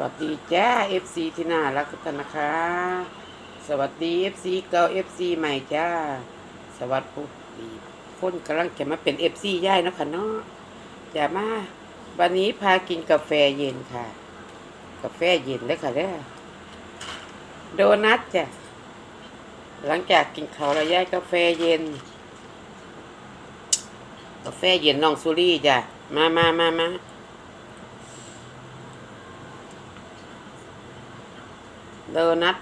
วัสดีจ้า FC ที่น่ารักทุกท่านนะคะ สวัสดี FC เก่า FC ใหม่จ้า สวัสดีคนกำลังจะมาเป็น FC ย่ายนะคะเนาะจะมาวันนี้พากินกาแฟเย็นค่ะ กาแฟเย็นเลยค่ะเด้อโดนัทจ้ะหลังจากกินข้าวแล้วย่ายกาแฟเย็น กาแฟเย็นน้องสุรี่จ้ะมามามามา โดนัท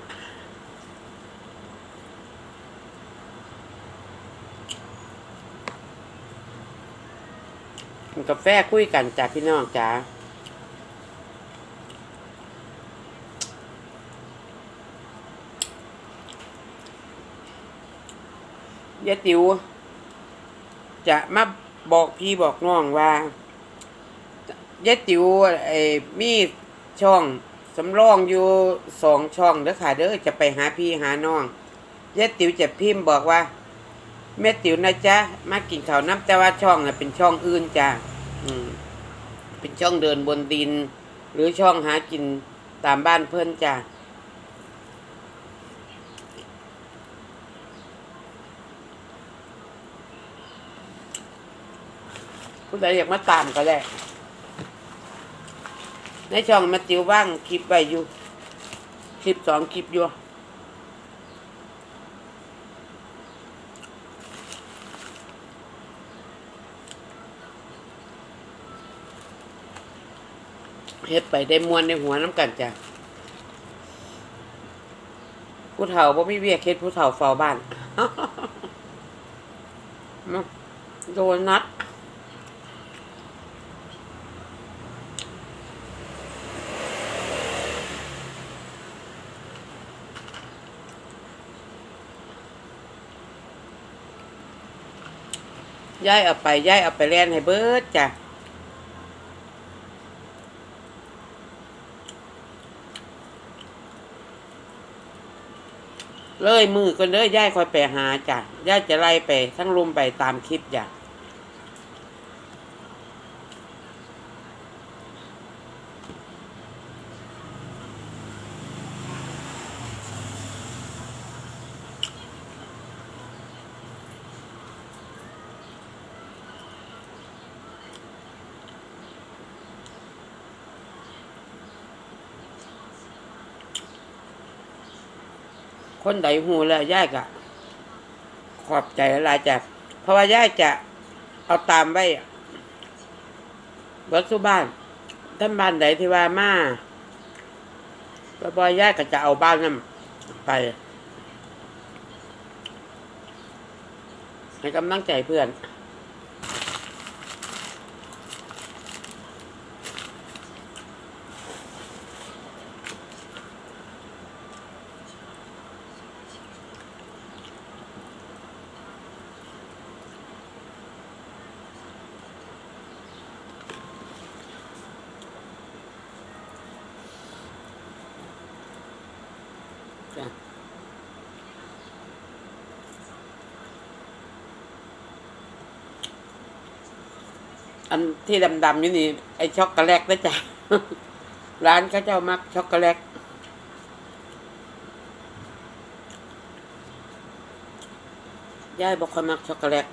กาแฟคุยกันจากพี่น้องจ๋ายายติว จะมาบอกพี่บอกน้องว่ายายติวไอ้มีช่อง สำรองอยู่สองช่องเด้อค่ะเด้อจะไปหาพี่หาน้องยายติ๋วจะพิมพ์บอกว่าแม่ติ๋วนะจ๊ะมากินข้าวน้ำแต่ว่าช่องน่ะเป็นช่องอื่นจ้ะอืมเป็นช่องเดินบนดิน หรือช่องหากินตามบ้านเพื่อนจ้ะผู้ใดอยากมาตามก็ได้ ในช่องมาติวว่างคลิปไว้อยู่คลิปสองคลิปอยู่เฮ็ดไปได้มวนในหัวน้ำกันจ้ะผู้เฒ่าบ่มีเวียกเฮ็ดผู้เฒ่าเฝ้าบ้านมาโดนัท ย้ายเอาไปย้ายเอาไปแล่นให้เบิดจ้ะเลยมือก็เลยย่ายคอยไปหาจ้ะย่ายจะไล่ไปทั้งลุมไปตามคลิปจ้ะ คนใดหูแล้วย่ายกะขอบใจหลายจะเพราะว่าย่ายจะเอาตามไว้เบิดสุบ้านท่านบ้านใดที่ว่ามาบ่อยๆย่ายก็จะเอาบ้านนั้นไปให้กำลังใจเพื่อน จ้ะอันที่ดำๆอยู่นี่ไอช็อกโกแลตนะจ๊ะ ร้านเขาเจ้ามักช็อกโกแลตยายบอกค่อยมักช็อกโกแลต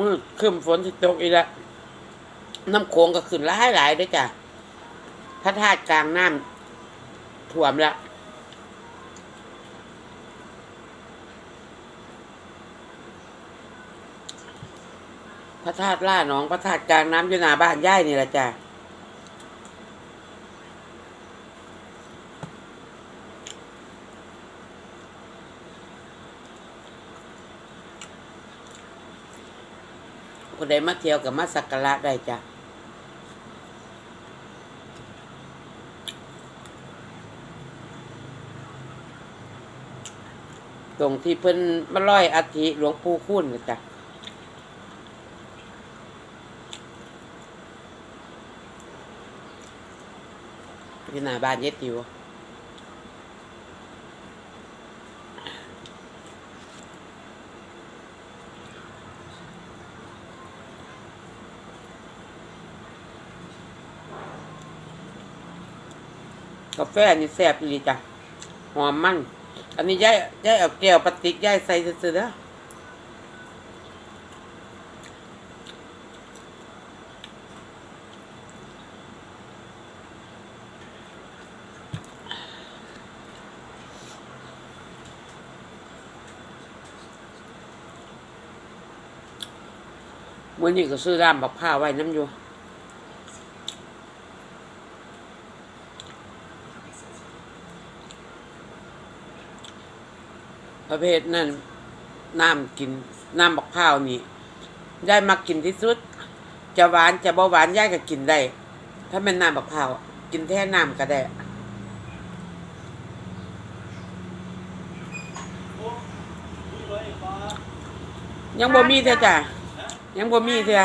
มืดขึ้นฝนสิตกอีกแล้วน้ำโขงก็ขึ้นหลายหลายๆด้วยจ้ะพระธาตุกลางน้ำท่วมแล้วพระธาตุล่าหนองพระธาตุกลางน้ำอยู่หน้าบ้านย่ายนี่แหละจ้ะ คนใดมาเที่ยวกับมาสักการะได้จ้ะตรงที่เพิ่นมาลอยอัฐิหลวงปู่คุ้นจ้ะที่หน้าบ้านเย็ดอยู่ กาแฟนี่แซ่บดีจ้ะหอมมัน อันนี้ย่ายย่ายเอาแก้วพลาสติกย่ายใส่ซื่อๆเด้อวันนี้ก็ซื้อร้านบักผ้าไว้น้ำอยู่ ประเภทนั่นน้ำกินน้ำบักพร้าวนี่ยายมักกินที่สุด จะหวานจะเบาหวานยายก็กินได้ ถ้าเป็นน้ำบักพร้าวกินแท่น้ำก็ได้ยังบ่มีเถอะจ้ะยังบ่มีเถอ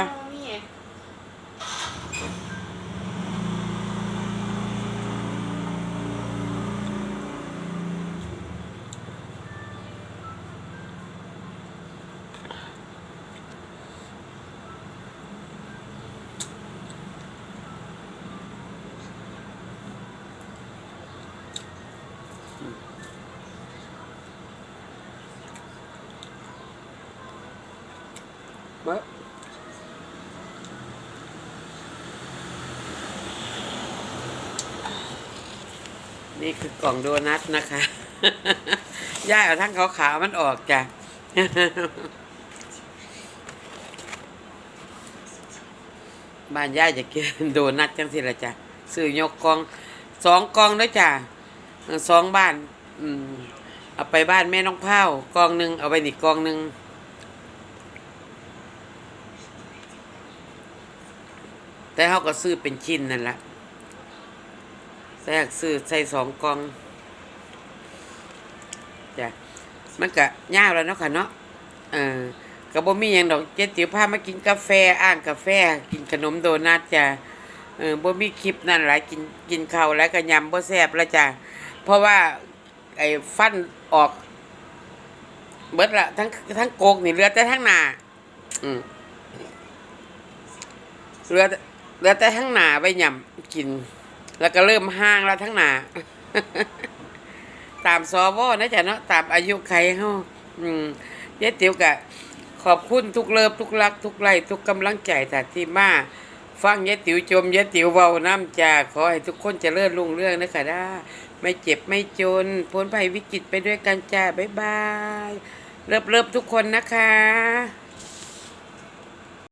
ไว้นี่คือกล่องโดนัทนะคะ ย่าเอาทั้งขาวๆมันออกจ้ะ บ้านย่าจะกินโดนัทจังสิละจ้ะ ซื้อยกกองสองกองด้วยจ้ะสองบ้าน อืม เอาไปบ้านแม่น้องเผากองหนึ่งเอาไปอีกกองหนึ่ง แต่เขาก็ซื้อเป็นชิ้นนั่นแหละแต่อยากซื้อใส่สองกล่องจ้ะมันก็ยาวแล้วเนาะค่ะเนาะเออก็บ่มีหยังดอกเจ๊ติ๋วพามากินกาแฟอ่างกาแฟ กินขนมโดนัทจ้ะเออบ่มีคลิปนั่นหลายกินกินข้าวแล้วก็ยำบ่แซ่บแล้วจ้ะเพราะว่าไอ้ฟันออก เบิดละทั้งทั้งโกกนี่เหลือแต่ทั้งหน้าอืมเหลือ เหลือแต่ทั้งหนาไว้ยำกิน แล้วก็เริ่มห้างแล้วทั้งหนา ตามซอวอนะจ๊ะเนาะตามอายุใครเฮาอืมเจ๊ติ๋วกะ ขอบคุณทุกเลิฟทุกรัก ทุกไลค์ทุกกำลังใจแต่ที่มาฟังเจ๊ติ๋วจมเจ๊ติ๋วเว้าน้ำจ่าขอให้ทุกคนเจริญรุ่งเรืองนะคะด้าไม่เจ็บไม่จน พ้นภัยวิกฤตไปด้วยกันจ้าบ๊ายบาย เลิฟเลิฟทุกคนนะคะ